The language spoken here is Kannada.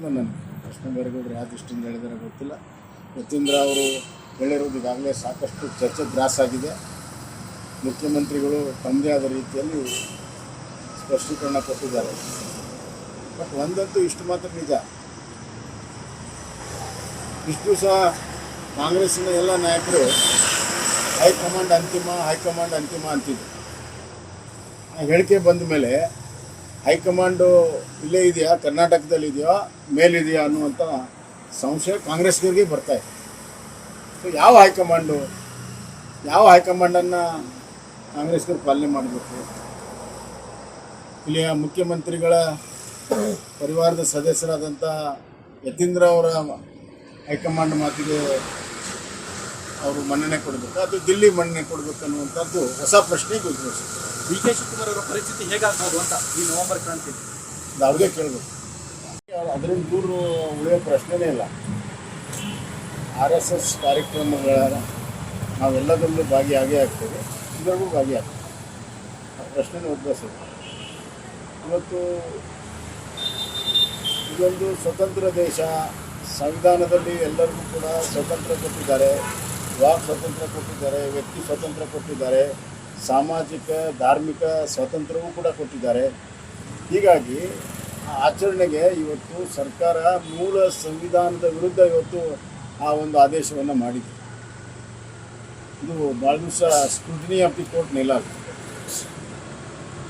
ನನಗೆ. ಕೃಷ್ಣ ಬೈರೇಗೌಡರು ಯಾವ ದೃಷ್ಟಿಯಿಂದ ಹೇಳಿದಾರೆ ಗೊತ್ತಿಲ್ಲ. ಯತೀಂದ್ರ ಅವರು ಹೇಳಿರೋದು ಈಗಾಗಲೇ ಸಾಕಷ್ಟು ಚರ್ಚೆ ಗ್ರಾಸ್ ಆಗಿದೆ. ಮುಖ್ಯಮಂತ್ರಿಗಳು ತಮ್ಮದೇ ಆದ ರೀತಿಯಲ್ಲಿ ಸ್ಪಷ್ಟೀಕರಣ ಕೊಟ್ಟಿದ್ದಾರೆ. ಬಟ್ ಒಂದಂತೂ ಇಷ್ಟು ಮಾತ್ರ ನಿಜ. ಇಷ್ಟು ಸಹ ಕಾಂಗ್ರೆಸ್ಸಿನ ಎಲ್ಲ ನಾಯಕರು ಹೈಕಮಾಂಡ್ ಅಂತಿಮ ಹೈಕಮಾಂಡ್ ಅಂತಿಮ ಅಂತಿದ್ರು. ಆ ಹೇಳಿಕೆ ಬಂದ ಮೇಲೆ ಹೈಕಮಾಂಡು ಇಲ್ಲೇ ಇದೆಯಾ? ಕರ್ನಾಟಕದಲ್ಲಿ ಇದೆಯಾ? ಮೇಲಿದೆಯಾ ಅನ್ನುವಂಥ ಸಂಶಯ ಕಾಂಗ್ರೆಸ್ಗರಿಗೆ ಬರ್ತಾ ಇದೆ. ಸೊ ಯಾವ ಹೈಕಮಾಂಡು, ಯಾವ ಹೈಕಮಾಂಡನ್ನು ಕಾಂಗ್ರೆಸ್ಗರು ಪಾಲನೆ ಮಾಡಬೇಕು? ಇಲ್ಲಿಯ ಮುಖ್ಯಮಂತ್ರಿಗಳ ಪರಿವಾರದ ಸದಸ್ಯರಾದಂಥ ಯತೀಂದ್ರ ಅವರ ಹೈಕಮಾಂಡ್ ಮಾತಿಗೆ ಅವರು ಮನ್ನಣೆ ಕೊಡಬೇಕು. ಅದು ದಿಲ್ಲಿ ಮನ್ನಣೆ ಕೊಡಬೇಕು ಅನ್ನುವಂಥದ್ದು ಹೊಸ ಪ್ರಶ್ನೆಗೆ ಉದ್ಭವಿಸಿದೆ ಡಿ ಕೆ ಶಿವಕುಮಾರ್ ಅವರ ಪರಿಸ್ಥಿತಿ ಹೇಗಾಗ್ಬೋದು ಅಂತ ಈ ನವೆಂಬರ್ ಕ್ರಾಂತಿ ಅವ್ರಿಗೆ ಕೇಳಬೇಕು. ಅದರಿಂದ ದೂರ ಉಳಿಯೋ ಪ್ರಶ್ನೆನೇ ಇಲ್ಲ. ಆರ್ ಎಸ್ ಎಸ್ ಕಾರ್ಯಕ್ರಮಗಳ ನಾವೆಲ್ಲದರಲ್ಲೂ ಭಾಗಿಯಾಗೇ ಆಗ್ತೇವೆ. ಇದರಲ್ಲೂ ಭಾಗಿಯಾಗ್ತೇವೆ. ಆ ಪ್ರಶ್ನೆನೇ ಉದ್ಭವಿಸಿದೆ ಇವತ್ತು ಇದೊಂದು ಸ್ವತಂತ್ರ ದೇಶ. ಸಂವಿಧಾನದಲ್ಲಿ ಎಲ್ಲರಿಗೂ ಕೂಡ ಸ್ವತಂತ್ರ ಕೊಟ್ಟಿದ್ದಾರೆ. ವಾಕ್ ಸ್ವತಂತ್ರ ಕೊಟ್ಟಿದ್ದಾರೆ. ವ್ಯಕ್ತಿ ಸ್ವತಂತ್ರ ಕೊಟ್ಟಿದ್ದಾರೆ. ಸಾಮಾಜಿಕ, ಧಾರ್ಮಿಕ ಸ್ವಾತಂತ್ರ್ಯವೂ ಕೂಡ ಕೊಟ್ಟಿದ್ದಾರೆ. ಹೀಗಾಗಿ ಆಚರಣೆಗೆ ಇವತ್ತು ಸರ್ಕಾರ ಮೂಲ ಸಂವಿಧಾನದ ವಿರುದ್ಧ ಇವತ್ತು ಆ ಒಂದು ಆದೇಶವನ್ನು ಮಾಡಿದೆ. ಇದು ಭಾಳ ದಿವಸ ಸ್ಕ್ರೂಟಿನಿ ಆಫ್ ದಿ ಕೋರ್ಟ್ ನಿಲ್ಲಾಗ್ತದೆ